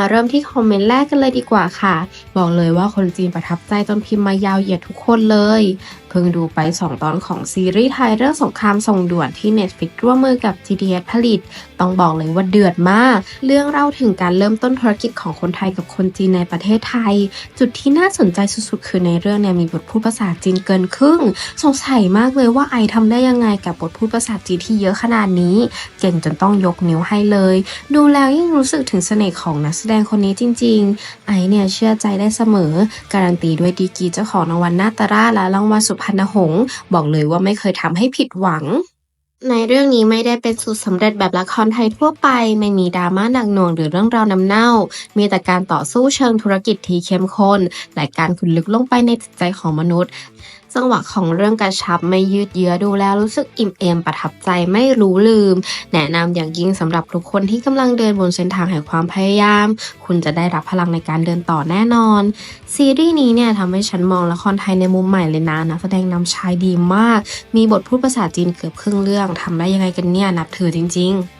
มาเริ่มที่คอมเมนต์แรกกันเลยดีกว่าค่ะ บอกเลยว่าคนจีนประทับใจจนพิมพ์มายาวเหยียดทุกคนเลย เพิ่งดูไป 2 ตอนของซีรีส์ไทยเรื่องสงครามส่งด่วนที่ Netflix ร่วมมือกับ GDS ผลิต ต้องบอกเลยว่าเดือดมาก เรื่องเล่าถึงการเริ่มต้นธุรกิจของคนไทยกับคนจีนในประเทศไทย จุดที่น่าสนใจสุดๆ คือในเรื่องเนี่ยมีบทพูดภาษาจีนเกินครึ่ง สงสัยมากเลยว่าไอทำได้ยังไงกับบทพูดภาษาจีนที่เยอะขนาดนี้ เก่งจนต้องยกนิ้วให้เลย ดูแล้วยิ่งรู้สึกถึงเสน่ห์ของนักแสดงคนนี้จริง ๆ ไอเนี่ยเชื่อใจได้เสมอ การันตีด้วยดีกีเจ้าของรางวัลนาตราและรางวัลสุพันหงษ์บอกเลยว่าไม่เคยทำให้ผิดหวัง ในเรื่องนี้ไม่ได้เป็นสูตรสำเร็จแบบละครไทยทั่วไป ไม่มีดราม่าหนักหน่วงหรือเรื่องราวนำเน่า มีแต่การต่อสู้เชิงธุรกิจที่เข้มข้น และการขุดลึกลงไปในจิตใจของมนุษย์จังหวะของเรื่องกระชับไม่ยืดเยื้อดูแล้วรู้สึกอิ่มเอมประทับใจไม่รู้ลืม แนะนำอย่างยิ่งสำหรับทุกคนที่กำลังเดินบนเส้นทางแห่งความพยายาม คุณจะได้รับพลังในการเดินต่อแน่นอน ซีรีส์นี้เนี่ยทำให้ฉันมองละครไทยในมุมใหม่เลยนะนักแสดงนำชายดีมาก มีบทพูดภาษาจีนเกือบครึ่งเรื่องทำได้ยังไงกันเนี่ยนับถือจริง ๆ